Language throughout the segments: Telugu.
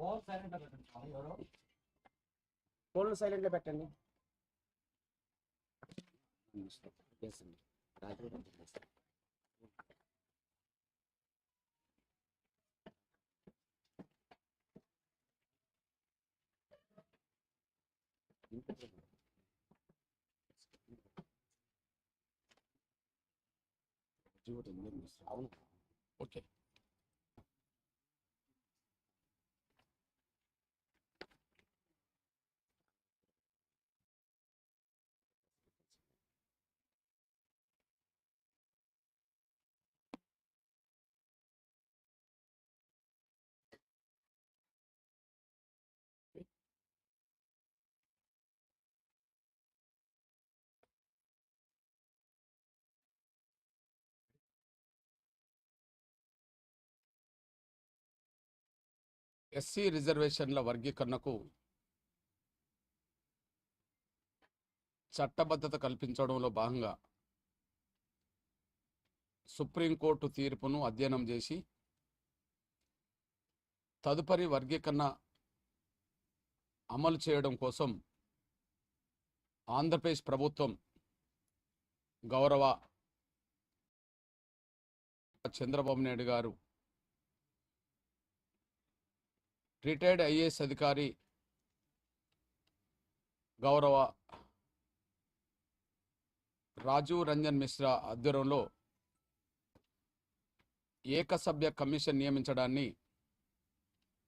ఫోన్ సైలెంట్ పెట్టండి స్వామి ఎవరు ఫోన్ సైలెంట్ లో పెట్టండి అవును ఓకే ఎస్సీ రిజర్వేషన్ల వర్గీకరణకు చట్టబద్ధత కల్పించడంలో భాగంగా సుప్రీంకోర్టు తీర్పును అధ్యయనం చేసి తదుపరి వర్గీకరణ అమలు చేయడం కోసం ఆంధ్రప్రదేశ్ ప్రభుత్వం గౌరవ చంద్రబాబు నాయుడు గారు రిటైర్డ్ ఐఏఎస్ అధికారి గౌరవ రాజీవ్ రంజన్ మిశ్రా ఆధ్వర్యంలో ఏకసభ్య కమిషన్ నియమించడాన్ని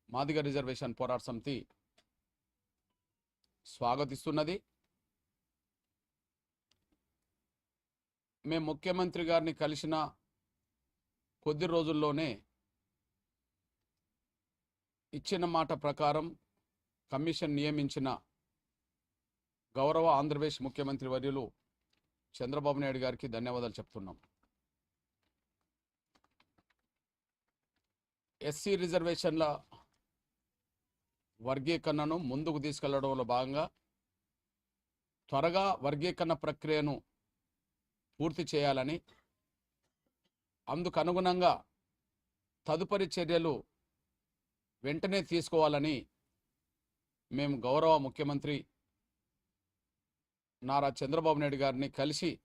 మాదిగ రిజర్వేషన్ పోరాట సమితి స్వాగతిస్తున్నది. మేము ముఖ్యమంత్రి గారిని కలిసిన కొద్ది రోజుల్లోనే ఇచ్చిన మాట ప్రకారం కమిషన్ నియమించిన గౌరవ ఆంధ్రప్రదేశ్ ముఖ్యమంత్రి వర్యులు చంద్రబాబు నాయుడు గారికి ధన్యవాదాలు చెప్తున్నాం. ఎస్సీ రిజర్వేషన్ల వర్గీకరణను ముందుకు తీసుకెళ్ళడంలో భాగంగా త్వరగా వర్గీకరణ ప్రక్రియను పూర్తి చేయాలని అందుకనుగుణంగా తదుపరి చర్యలు వెంటనే తీసుకోవాలని మేము గౌరవ ముఖ్యమంత్రి నారా చంద్రబాబు నాయుడు గారిని కలిసి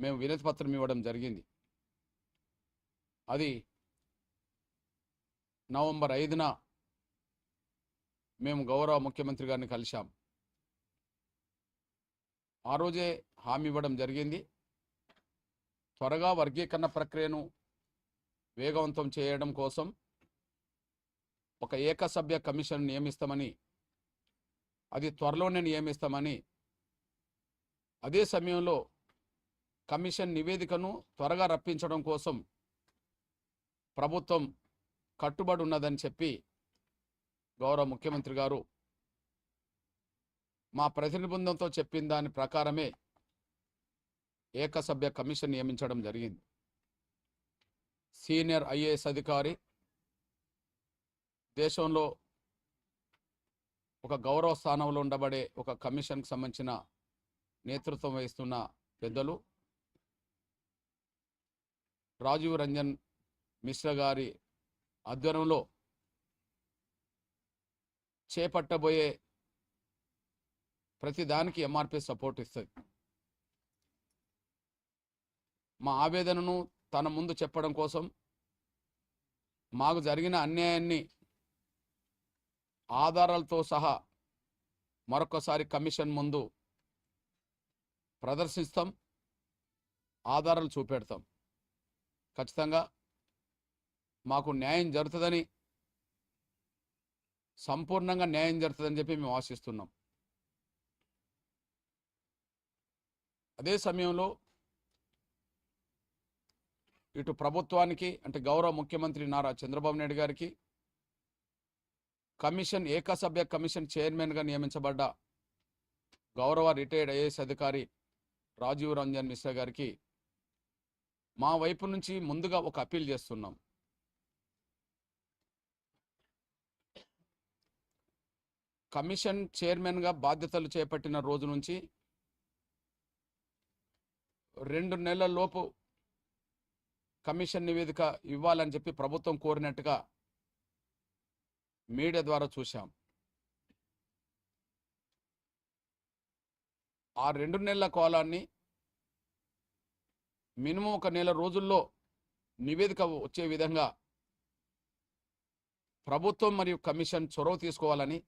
మేము వినతి పత్రం ఇవ్వడం జరిగింది. అది నవంబర్ ఐదున మేము గౌరవ ముఖ్యమంత్రి గారిని కలిశాం. ఆ రోజే హామీ ఇవ్వడం జరిగింది. త్వరగా వర్గీకరణ ప్రక్రియను వేగవంతం చేయడం కోసం ఒక ఏకసభ్య కమిషన్ నియమిస్తామని అది త్వరలోనే నియమిస్తామని అదే సమయంలో కమిషన్ నివేదికను త్వరగా రప్పించడం కోసం ప్రభుత్వం కట్టుబడి ఉన్నదని చెప్పి గౌరవ ముఖ్యమంత్రి గారు మా ప్రతినిధి బృందంతో చెప్పిన దాని ప్రకారమే ఏకసభ్య కమిషన్ నియమించడం జరిగింది. సీనియర్ ఐఏఎస్ అధికారి దేశంలో ఒక గౌరవ స్థానంలో ఉండబడే ఒక కమిషన్కి సంబంధించిన నేతృత్వం వహిస్తున్న పెద్దలు రాజీవ్ రంజన్ మిశ్ర గారి ఆధ్వర్యంలో చేపట్టబోయే ప్రతి దానికి ఎంఆర్పి సపోర్ట్ ఇస్తుంది. మా ఆవేదనను తన ముందు చెప్పడం కోసం మాకు జరిగిన అన్యాయాన్ని ఆధారాలతో సహా మరొకసారి కమిషన్ ముందు ప్రదర్శిస్తాం ఆధారాలు చూపెడతాం. ఖచ్చితంగా మాకు న్యాయం జరుగుతుందని సంపూర్ణంగా న్యాయం జరుగుతుందని చెప్పి మేము ఆశిస్తున్నాం. అదే సమయంలో ఇటు ప్రభుత్వానికి అంటే గౌరవ ముఖ్యమంత్రి నారా చంద్రబాబు నాయుడు గారికి కమిషన్ ఏకసభ్య కమిషన్ చైర్మన్గా నియమించబడ్డ గౌరవ రిటైర్డ్ ఐఏఎస్ అధికారి రాజీవ్ రంజన్ మిశ్రా గారికి మా వైపు నుంచి ముందుగా ఒక అప్పీల్ చేస్తున్నాం. కమిషన్ చైర్మన్గా బాధ్యతలు చేపట్టిన రోజు నుంచి రెండు నెలల లోపు కమిషన్ నివేదిక ఇవ్వాలని చెప్పి ప్రభుత్వం కోరినట్టుగా మీడియా ద్వారా చూశాం. ఆ రెండు నెలల కాలాన్ని మినిమం ఒక నెల రోజుల్లో నివేదిక వచ్చే విధంగా ప్రభుత్వం మరియు కమిషన్ చొరవ తీసుకోవాలని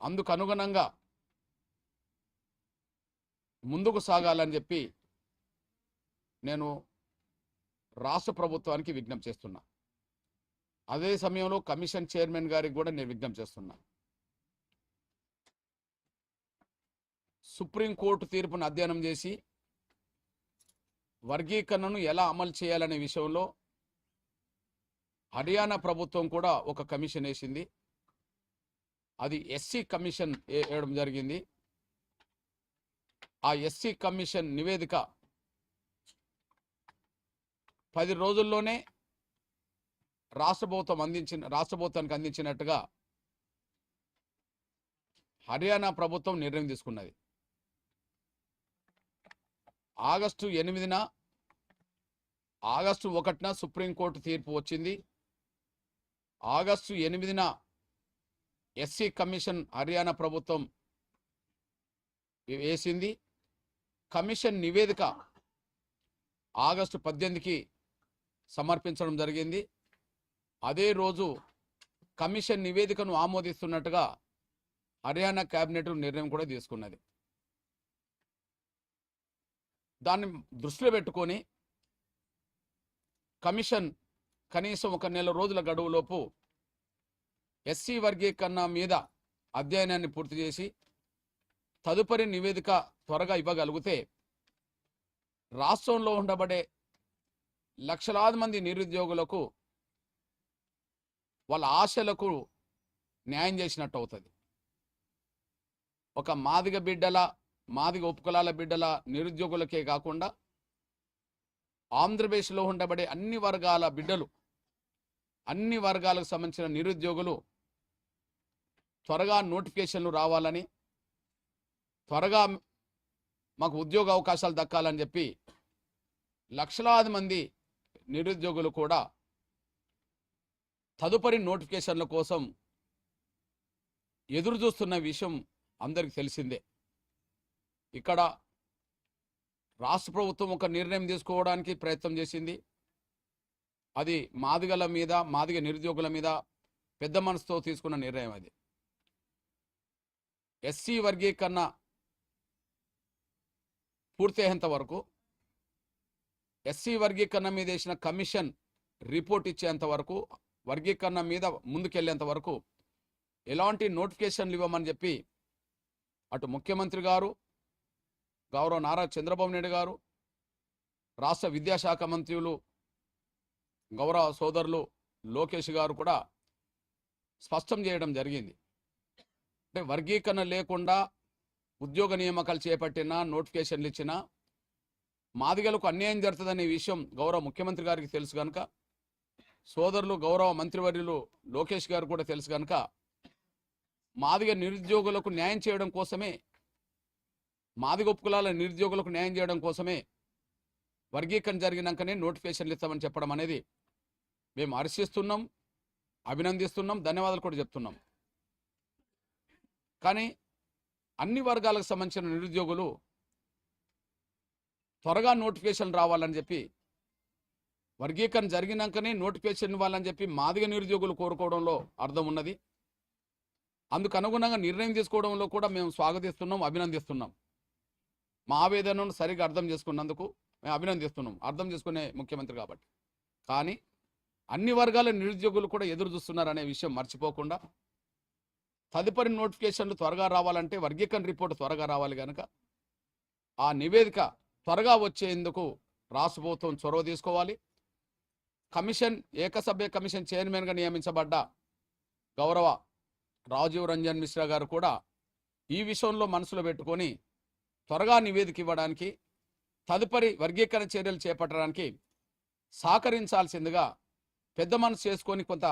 అందుకు అనుగుణంగా ముందుకు సాగాలని చెప్పి నేను రాష్ట్ర ప్రభుత్వానికి విజ్ఞప్తి చేస్తున్నా. అదే సమయంలో కమిషన్ చైర్మన్ గారికి కూడా నేను విజ్ఞప్తి చేస్తున్నా. సుప్రీంకోర్టు తీర్పును అధ్యయనం చేసి వర్గీకరణను ఎలా అమలు చేయాలనే విషయంలో హర్యానా ప్రభుత్వం కూడా ఒక కమిషన్ వేసింది. అది ఎస్సీ కమిషన్ వేయడం జరిగింది. ఆ ఎస్సీ కమిషన్ నివేదిక పది రోజుల్లోనే రాష్ట్ర ప్రభుత్వం అందించిన రాష్ట్ర ప్రభుత్వానికి అందించినట్టుగా హర్యానా ప్రభుత్వం నిర్ణయం తీసుకున్నది. ఆగస్టు ఎనిమిదిన ఆగస్టు ఒకటిన సుప్రీంకోర్టు తీర్పు వచ్చింది. ఆగస్టు ఎనిమిదిన ఎస్సీ కమిషన్ హర్యానా ప్రభుత్వం వేసింది. కమిషన్ నివేదిక ఆగస్టు పద్దెనిమిదికి సమర్పించడం జరిగింది. అదే రోజు కమిషన్ నివేదికను ఆమోదిస్తున్నట్టుగా హర్యానా క్యాబినెట్ నిర్ణయం కూడా తీసుకున్నది. దాన్ని దృష్టిలో పెట్టుకొని కమిషన్ కనీసం ఒక నెల రోజుల గడువులోపు ఎస్సీ వర్గీకరణ మీద అధ్యయనాన్ని పూర్తి చేసి తదుపరి నివేదిక త్వరగా ఇవ్వగలిగితే రాష్ట్రంలో ఉండబడే లక్షలాది మంది నిరుద్యోగులకు వాళ్ళ ఆశలకు న్యాయం చేసినట్టు అవుతుంది. ఒక మాదిగ బిడ్డల మాదిగ ఉపకులాల బిడ్డల నిరుద్యోగులకే కాకుండా ఆంధ్రప్రదేశ్లో ఉండబడే అన్ని వర్గాల బిడ్డలు అన్ని వర్గాలకు సంబంధించిన నిరుద్యోగులు త్వరగా నోటిఫికేషన్లు రావాలని త్వరగా మాకు ఉద్యోగ అవకాశాలు దక్కాలని చెప్పి లక్షలాది మంది నిరుద్యోగులు కూడా తదుపరి నోటిఫికేషన్ల కోసం ఎదురు చూస్తున్న విషయం అందరికి తెలిసిందే. ఇక్కడ రాష్ట్ర ప్రభుత్వం ఒక నిర్ణయం తీసుకోవడానికి ప్రయత్నం చేసింది. అది మాదిగల మీద మాదిగ నిరుద్యోగుల మీద పెద్ద మనసుతో తీసుకున్న నిర్ణయం అది. ఎస్సీ వర్గీకరణ పూర్తయ్యేంత వరకు ఎస్సీ వర్గీకరణ మీద వేసిన కమిషన్ రిపోర్ట్ ఇచ్చేంత వరకు వర్గీకరణ మీద ముందుకెళ్ళేంత వరకు ఎలాంటి నోటిఫికేషన్లు ఇవ్వమని చెప్పి అటు ముఖ్యమంత్రి గారు గౌరవ నారా చంద్రబాబు నాయుడు గారు రాష్ట్ర విద్యాశాఖ మంత్రులు గౌరవ సోదరులు లోకేష్ గారు కూడా స్పష్టం చేయడం జరిగింది. అంటే వర్గీకరణ లేకుండా ఉద్యోగ నియామకాలు చేపట్టినా నోటిఫికేషన్లు ఇచ్చినా మాదిగలకు అన్యాయం జరుగుతుందనే విషయం గౌరవ ముఖ్యమంత్రి గారికి తెలుసు కనుక సోదరులు గౌరవ మంత్రివర్యులు లోకేష్ గారు కూడా తెలుసు కనుక మాదిగ నిరుద్యోగులకు న్యాయం చేయడం కోసమే మాదిగ ఉపకులాల నిరుద్యోగులకు న్యాయం చేయడం కోసమే వర్గీకరణ జరిగినాకనే నోటిఫికేషన్లు ఇస్తామని చెప్పడం అనేది మేము హర్షిస్తున్నాం అభినందిస్తున్నాం ధన్యవాదాలు కూడా చెప్తున్నాం. కానీ అన్ని వర్గాలకు సంబంధించిన నిరుద్యోగులు త్వరగా నోటిఫికేషన్ రావాలని చెప్పి వర్గీకరణ జరిగినాకనే నోటిఫికేషన్ ఇవ్వాలని చెప్పి మాదిగ నిరుద్యోగులు కోరుకోవడంలో అర్థం ఉన్నది. అందుకు అనుగుణంగా నిర్ణయం తీసుకోవడంలో కూడా మేము స్వాగతిస్తున్నాం అభినందిస్తున్నాం. మా ఆవేదనను సరిగా అర్థం చేసుకున్నందుకు మేము అభినందిస్తున్నాం. అర్థం చేసుకునే ముఖ్యమంత్రి కాబట్టి. కానీ అన్ని వర్గాల నిరుద్యోగులు కూడా ఎదురు చూస్తున్నారనే విషయం మర్చిపోకుండా తదుపరి నోటిఫికేషన్లు త్వరగా రావాలంటే వర్గీకరణ రిపోర్ట్ త్వరగా రావాలి కనుక ఆ నివేదిక త్వరగా వచ్చేందుకు రాష్ట్ర ప్రభుత్వం చొరవ తీసుకోవాలి. కమిషన్ ఏకసభ్య కమిషన్ చైర్మన్గా నియమించబడ్డ గౌరవ రాజీవ్ రంజన్ మిశ్రా గారు కూడా ఈ విషయంలో మనసులో పెట్టుకొని త్వరగా నివేదిక ఇవ్వడానికి తదుపరి వర్గీకరణ చర్యలు చేపట్టడానికి సహకరించాల్సిందిగా పెద్ద మనసు చేసుకొని కొంత